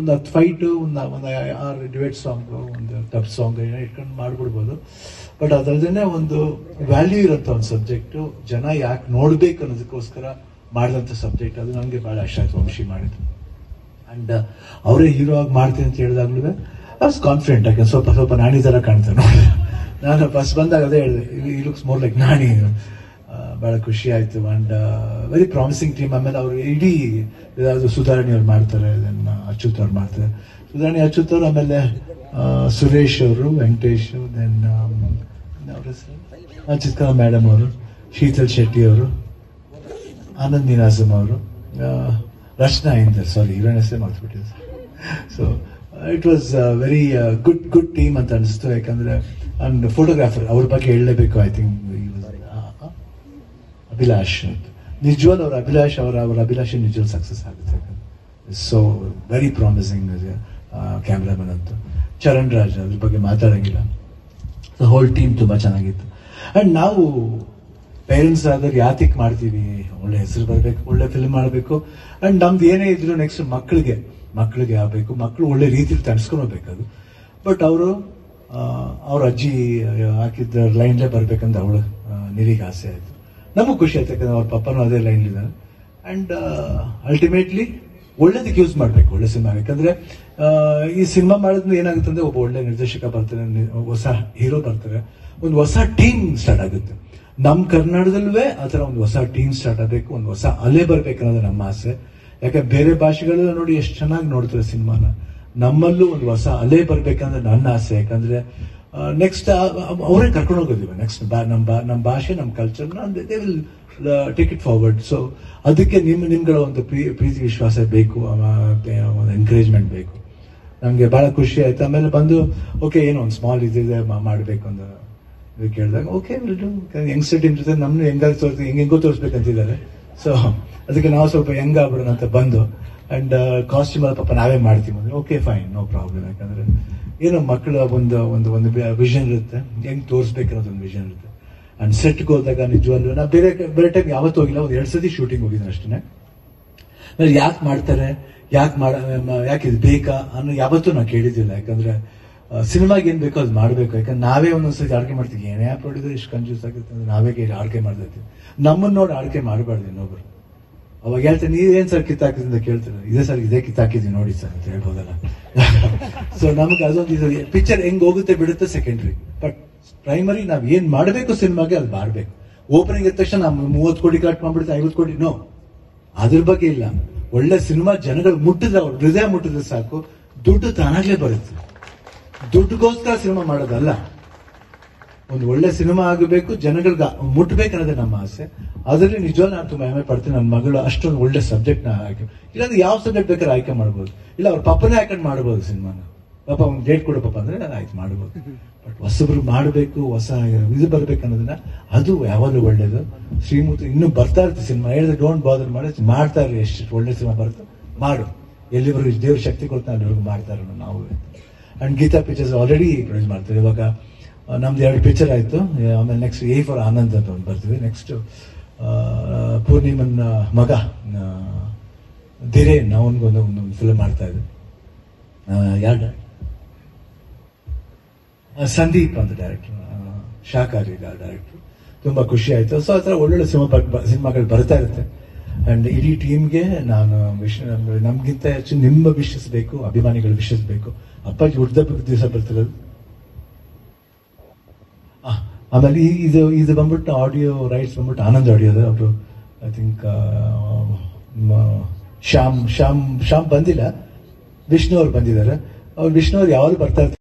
ಒಂದು ಹತ್ತು ಫೈಟು ಒಂದು ಒಂದು ಆರು ಡಿವೇಟ್ ಸಾಂಗ್ ಒಂದು ಟಫ್ ಸಾಂಗ್ ಇಟ್ಕೊಂಡು ಮಾಡ್ಬಿಡ್ಬೋದು. ಬಟ್ ಅದರದೇ ಒಂದು ವ್ಯಾಲ್ಯೂ ಇರುತ್ತೆ ಒಂದು ಸಬ್ಜೆಕ್ಟು ಜನ ಯಾಕೆ ನೋಡ್ಬೇಕು ಅನ್ನೋದಕ್ಕೋಸ್ಕರ ಮಾಡಿದಂಥ ಸಬ್ಜೆಕ್ಟ್ ಅದು ನನಗೆ ಭಾಳ ಇಷ್ಟ ಆಯಿತು ವಂಶಿ ಮಾಡಿದ್ದು ಆ್ಯಂಡ್ ಅವರೇ ಹೀರೋ ಆಗಿ ಮಾಡ್ತೀನಿ ಅಂತ ಹೇಳಿದಾಗ್ಲೂ ಐ ಕಾನ್ಫಿಡೆಂಟ್ ಆಗಿ ಸ್ವಲ್ಪ ಸ್ವಲ್ಪ ನಾಣಿ ಥರ ಕಾಣ್ತಾರೆ ನೋಡಿ ನಾನು ಫಸ್ಟ್ ಬಂದಾಗ ಅದೇ ಹೇಳಿದೆ, ಈ ಲುಕ್ಸ್ ಮೋರ್ ಲೈಕ್ ನಾಣಿ. ಬಹಳ ಖುಷಿ ಆಯ್ತು. ಅಂಡ್ ವೆರಿ ಪ್ರಾಮಿಸಿಂಗ್ ಟೀಮ್ ಆಮೇಲೆ ಅವರು ಇಡೀ ಯಾವುದು ಸುಧಾರಣೆ ಅವ್ರು ಮಾಡ್ತಾರೆ ಅದನ್ನ ಅಚ್ಯುತ್ ಅವ್ರು ಮಾಡ್ತಾರೆ. ಸುಧಾರಣೆ, ಅಚ್ಯುತ್ ಅವರು ಆಮೇಲೆ ಸುರೇಶ್ ಅವರು, ವೆಂಕಟೇಶ್ ದೆನ್ ಅವ್ರ ಹೆಸರು? ಮೇಡಮ್ ಅವರು, ಶೀತಲ್ ಶೆಟ್ಟಿ ಅವರು, ಆನಂದ್ ನಿರಾಜಮ್ ಅವರು ರಚನಾ ಇಂದರ್ ಸಾರಿ ಇವನ್ ಹೆಸರೇ sir so it was very good good team ಅಂತ ಅನಿಸ್ತು ಯಾಕಂದ್ರೆ ಅಂಡ್ ಫೋಟೋಗ್ರಾಫರ್ ಅವ್ರ ಬಗ್ಗೆ ಹೇಳಲೇಬೇಕು ಐ ಥಿಂಕ್ ಅಭಿಲಾಷ್ ಅಂತ ನಿಜವಾದ ಅವರ ಅಭಿಲಾಷ್, ಅವರ ಅವರ ಅಭಿಲಾಷ ನಿಜವಾದ ಸಕ್ಸಸ್ ಆಗುತ್ತೆ ಸೊ ವೆರಿ ಪ್ರಾಮಿಸಿಂಗ್ ಕ್ಯಾಮ್ರಾಮನ್ ಅಂತ. ಚರಣ್ ರಾಜ್ ಅದ್ರ ಬಗ್ಗೆ ಮಾತಾಡಂಗಿಲ್ಲ. ಹೋಲ್ ಟೀಮ್ ತುಂಬ ಚೆನ್ನಾಗಿತ್ತು. ಆ್ಯಂಡ್ ನಾವು ಪೇರೆಂಟ್ಸ್ ಆದ್ರೆ ಯಾತಕ್ಕೆ ಮಾಡ್ತೀವಿ? ಒಳ್ಳೆ ಹೆಸರು ಬರಬೇಕು, ಒಳ್ಳೆ ಫಿಲ್ಮ್ ಮಾಡಬೇಕು. ಆ್ಯಂಡ್ ನಮ್ದು ಏನೇ ಇದ್ರು ನೆಕ್ಸ್ಟ್ ಮಕ್ಕಳಿಗೆ ಮಕ್ಕಳಿಗೆ ಆಗಬೇಕು ಮಕ್ಕಳು ಒಳ್ಳೆ ರೀತಿಲಿ ಅದು. ಬಟ್ ಅವರು ಅವ್ರ ಅಜ್ಜಿ ಹಾಕಿದ್ದ ಲೈನ್ಲೇ ಬರಬೇಕಂತ ಅವಳು ನಿರಿಗೆ ಆಸೆ ಆಯ್ತು. ನಮಗೂ ಖುಷಿ ಆಯ್ತು ಯಾಕಂದ್ರೆ ಅವ್ರ ಪಪ್ಪನೂ ಅದೇ ಲೈನ್ ಇದ್ದಾರೆ. ಅಂಡ್ ಅಲ್ಟಿಮೇಟ್ಲಿ ಒಳ್ಳೇದಕ್ಕೆ ಯೂಸ್ ಮಾಡಬೇಕು, ಒಳ್ಳೆ ಸಿನಿಮಾ ಯಾಕಂದ್ರೆ ಈ ಸಿನಿಮಾ ಮಾಡಿದ್ರೆ ಏನಾಗುತ್ತೆ ಅಂದ್ರೆ ಒಬ್ಬ ಒಳ್ಳೆ ನಿರ್ದೇಶಕ ಬರ್ತಾರೆ ಹೊಸ ಹೀರೋ ಬರ್ತಾರೆ. ಒಂದು ಹೊಸ ಟೀಮ್ ಸ್ಟಾರ್ಟ್ ಆಗುತ್ತೆ. ನಮ್ಮ ಕರ್ನಾಟಕದಲ್ಲೂ ಆ ಥರ ಒಂದು ಹೊಸ ಟೀಮ್ ಸ್ಟಾರ್ಟ್ ಆಗಬೇಕು, ಒಂದು ಹೊಸ ಅಲೆ ಬರ್ಬೇಕು ಅನ್ನೋದು ನಮ್ಮ ಆಸೆ. ಯಾಕಂದ್ರೆ ಬೇರೆ ಭಾಷೆಗಳೆಲ್ಲ ನೋಡಿ ಎಷ್ಟು ಚೆನ್ನಾಗಿ ನೋಡ್ತಾರೆ ಸಿನಿಮಾನ ನಮ್ಮಲ್ಲೂ ಒಂದು ಹೊಸ ಅಲೆ ಬರ್ಬೇಕಂದ್ರೆ ನನ್ನ ಆಸೆ. ಯಾಕಂದ್ರೆ ನೆಕ್ಸ್ಟ್ ಅವರೇ ಕರ್ಕೊಂಡು ಹೋಗೋದಿವ ನೆಕ್ಸ್ಟ್ ನಮ್ಮ ನಮ್ಮ ಭಾಷೆ ನಮ್ಮ ಕಲ್ಚರ್ನ they will take it forward so ಅದಕ್ಕೆ ನಿಮ್ಮ ನಿಮ್ಗಳ ಒಂದು ಪ್ರೀ- ಪ್ರೀತಿ, ವಿಶ್ವಾಸ ಬೇಕು ಒಂದು ಎನ್ಕರೇಜ್ಮೆಂಟ್ ಬೇಕು. ನಮಗೆ ಭಾಳ ಖುಷಿ ಆಯ್ತು. ಆಮೇಲೆ ಬಂದು ಓಕೆ ಏನೋ ಒಂದು ಸ್ಮಾಲ್ ಇದಿದೆ ಮಾಡಬೇಕು ಅಂತ ಕೇಳಿದಾಗ ಓಕೆ ವಿಲ್ ಯಂಗ್ಸ್ಟರ್ ಟೀಮ್ ಜೊತೆ ನಮ್ಮನ್ನು ಹೆಂಗಾಗಿ ತೋರಿಸ್, ಹೆಂಗೆ, ಹೆಂಗೋ ತೋರಿಸ್ಬೇಕಂತಿದ್ದಾರೆ. ಸೊ ಅದಕ್ಕೆ ನಾವು ಸ್ವಲ್ಪ ಯಂಗ್ ಆಗ್ಬಿಡೋಣ ಅಂತ ಬಂದು ಅಂಡ್ ಕಾಸ್ಟ್ಯೂಮ್ ಎಲ್ಲ ಪಾಪ ನಾವೇ ಮಾಡ್ತೀವಿ ಅಂದ್ರೆ ಓಕೆ ಫೈನ್ ನೋ ಪ್ರಾಬ್ಲಮ್ ಯಾಕಂದ್ರೆ ಏನೋ ಮಕ್ಕಳ ಒಂದು ಒಂದು ಒಂದು ವಿಷನ್ ಇರುತ್ತೆ. ಹೆಂಗ್ ತೋರಿಸ್ಬೇಕನ್ನೋದು ಒಂದು ವಿಷನ್ ಇರುತ್ತೆ. ಅಂಡ್ ಸೆಟ್ಗೆ ಹೋದಾಗ ನಿಜವಾಗ್ಲೂ, ನಾ ಬೇರೆ ಬೇರೆ ಟೈಮ್ ಯಾವತ್ತೂ ಹೋಗಿಲ್ಲ. ಒಂದು ಎರಡು ಸತಿ ಶೂಟಿಂಗ್ ಹೋಗಿದ್ದೀನಿ ಅಷ್ಟೇ ಯಾಕೆ ಮಾಡ್ತಾರೆ? ಯಾಕೆ ಮಾಡ ಯಾಕೆ ಇದು ಬೇಕಾ ಅನ್ನೋ ಯಾವತ್ತೂ ನಾವು ಕೇಳಿದ್ದಿಲ್ಲ. ಯಾಕಂದ್ರೆ ಸಿನಿಮಾಗೆ ಏನು ಬೇಕೋ ಅದು ಮಾಡಬೇಕು. ಯಾಕಂದ್ರೆ ನಾವೇ ಒಂದೊಂದ್ಸತಿ ಆಡ್ಕೆ ಮಾಡ್ತೀವಿ. ಏನೇ ಪ್ರೊಡ್ಯೂಸರ್ ಇಷ್ಟು ಕನ್ಫ್ಯೂಸ್ ಆಗುತ್ತೆ ಅಂದ್ರೆ ನಾವೇ ಕೇಳಿ ಆಳ್ಕೆ ಮಾಡ್ತಿರ್ತೀವಿ. ನಮ್ಮನ್ನ ನೋಡಿ ಆಡ್ಕೆ ಮಾಡಬಾರ್ದು ಇನ್ನೊಬ್ರು. ಅವಾಗ ಹೇಳ್ತಾರೆ ನೀವೇನ್ ಸರ್ ಕಿತ್ತಾಕಿದ್ರಿ ಅಂತ ಕೇಳ್ತಾರೆ. ಇದೇ ಸರ್, ಇದೇ ಕಿತ್ತಾಕಿದ್ವಿ ನೋಡಿ ಸರ್, ಅಂತ ಹೇಳ್ಬೋದಲ್ಲ. ಸೊ ನಮಗೆ ಅದೊಂದು ಇದು ಪಿಕ್ಚರ್ ಹೆಂಗ್ ಹೋಗುತ್ತೆ ಬಿಡುತ್ತೆ ಸೆಕೆಂಡ್ರಿ ಬಟ್ ಪ್ರೈಮರಿ ನಾವ್ ಏನ್ ಮಾಡಬೇಕು ಸಿನಿಮಾಗೆ ಅದು ಮಾಡಬೇಕು. ಓಪನಿಂಗ್ ಇದ್ದ ತಕ್ಷಣ ನಾವು ಮೂವತ್ತು ಕೋಟಿ ಕಟ್ ಮಾಡ್ಬಿಡುತ್ತೆ, ಐವತ್ತು ಕೋಟಿ ನೋ ಅದ್ರ ಬಗ್ಗೆ ಇಲ್ಲ. ಒಳ್ಳೆ ಸಿನಿಮಾ ಜನಗಳು ಮುಟ್ಟಿದ್ರೆ ಅವ್ರ ಹೃದಯ ಮುಟ್ಟಿದ್ರೆ ಸಾಕು, ದುಡ್ಡು ತಾನಾಗ್ಲೇ ಬರುತ್ತೆ. ದುಡ್ಡುಗೋಸ್ಕರ ಸಿನಿಮಾ ಮಾಡೋದಲ್ಲ. ಒಂದು ಒಳ್ಳೆ ಸಿನಿಮಾ ಆಗಬೇಕು, ಜನಗಳಿಗೆ ಮುಟ್ಬೇಕು ಅನ್ನೋದೇ ನಮ್ಮ ಆಸೆ. ಅದರಲ್ಲಿ ನಿಜವಾಗ್ಲೂ ನಾನು ತುಂಬಾ ಹೆಮ್ಮೆ ಪಡ್ತೀನಿ ನನ್ನ ಮಗಳು ಅಷ್ಟೊಂದು ಒಳ್ಳೆ ಸಬ್ಜೆಕ್ಟ್ನ ಆಯ್ಕೆ ಇಲ್ಲಾಂದ್ರೆ ಯಾವ ಸಬ್ಜೆಕ್ಟ್ ಬೇಕಾದ್ರೆ ಆಯ್ಕೆ ಮಾಡ್ಬೋದು. ಇಲ್ಲ, ಅವ್ರ ಪಪ್ಪನೇ ಹಾಕೊಂಡು ಮಾಡ್ಬೋದು ಸಿನಿಮಾನ. ಪಾಪ ಅವ್ನು ಡೇಟ್ ಕೊಡು ಪಾಪ ಅಂದ್ರೆ ನಾನು ಆಯ್ತು, ಮಾಡ್ಬೋದು. ಬಟ್ ಹೊಸಬ್ರು ಮಾಡಬೇಕು, ಹೊಸ ಇದು ಬರ್ಬೇಕು ಅನ್ನೋದನ್ನ ಅದು ಯಾವಾಗಲೂ ಒಳ್ಳೇದು. ಶ್ರೀಮೂರ್ತಿ ಇನ್ನೂ ಬರ್ತಾ ಇರುತ್ತೆ ಸಿನಿಮಾ. ಹೇಳಿದ್ರೆ ಡೋಂಟ್ ಬಾದರ್ ಮಾಡಿ, ಮಾಡ್ತಾ ಇರಲಿ, ಎಷ್ಟು ಒಳ್ಳೆ ಸಿನಿಮಾ ಬರುತ್ತೆ ಮಾಡು. ಎಲ್ಲಿವರೆಗೂ ದೇವ್ರ ಶಕ್ತಿ ಕೊಡ್ತಾನೆ ಅಲ್ಲಿವರೆಗೂ ಮಾಡ್ತಾ ಇರೋಣ ನಾವು. And Geetha pictures already produce ಮಾಡ್ತಾರೆ. ಇವಾಗ ನಮ್ದು ಎರಡು ಪಿಕ್ಚರ್ ಆಯಿತು. ಆಮೇಲೆ ನೆಕ್ಸ್ಟ್ ಎ ಫಾರ್ ಆನಂದ್ ಅಂತ ಒಂದು ಬರ್ತೀವಿ. ನೆಕ್ಸ್ಟ್ ಪೂರ್ಣಿಮನ್ ಮಗ ಧೀರೇನ್ ಅವನಿಗೊಂದು ಒಂದು ಫಿಲ್ಮ್ ಮಾಡ್ತಾ ಇದ್ದೆ ಯಾರು ಸಂದೀಪ್ ಅಂತ ಡೈರೆಕ್ಟರ್ ಶಾಕಾರಿ ಡೈರೆಕ್ಟರ್ ತುಂಬಾ ಖುಷಿ ಆಯಿತು. ಸೊ ಆ ಥರ ಒಳ್ಳೊಳ್ಳೆ ಸಿನಿಮಾ ಸಿನಿಮಾಗಳು ಬರ್ತಾ ಇರುತ್ತೆ. ಅಂಡ್ ಇಡೀ ಟೀಮ್ಗೆ ನಾನು ವಿಶ್ ನಮ್ಗಿಂತ ಹೆಚ್ಚು ನಿಮ್ಮ ವಿಶಸ್ ಅಭಿಮಾನಿಗಳು ಅಭಿಮಾನಿಗಳ ವಿಶಸ್ ಬೇಕು ಅಪ್ಪಾಜಿ ಹುಟ್ಟಿದ ದಿವಸ ಬರ್ತಿರೋದು ಆಮೇಲೆ ಇದು ಇದು ಬಂದ್ಬಿಟ್ಟು ಆಡಿಯೋ ರೈಟ್ಸ್ ಬಂದ್ಬಿಟ್ಟು ಆನಂದ್ ಆಡಿಯೋದು ಅವರು ಐ ಥಿಂಕ್ ಶ್ಯಾಮ್ ಶ್ಯಾಮ್ ಶ್ಯಾಮ್ ಬಂದಿಲ್ಲ. ವಿಷ್ಣು ಅವ್ರು ಬಂದಿದ್ದಾರೆ. ಅವ್ರು ವಿಷ್ಣು ಅವ್ರು ಯಾವಾಗ ಬರ್ತಾ ಇರ್ತಾರೆ.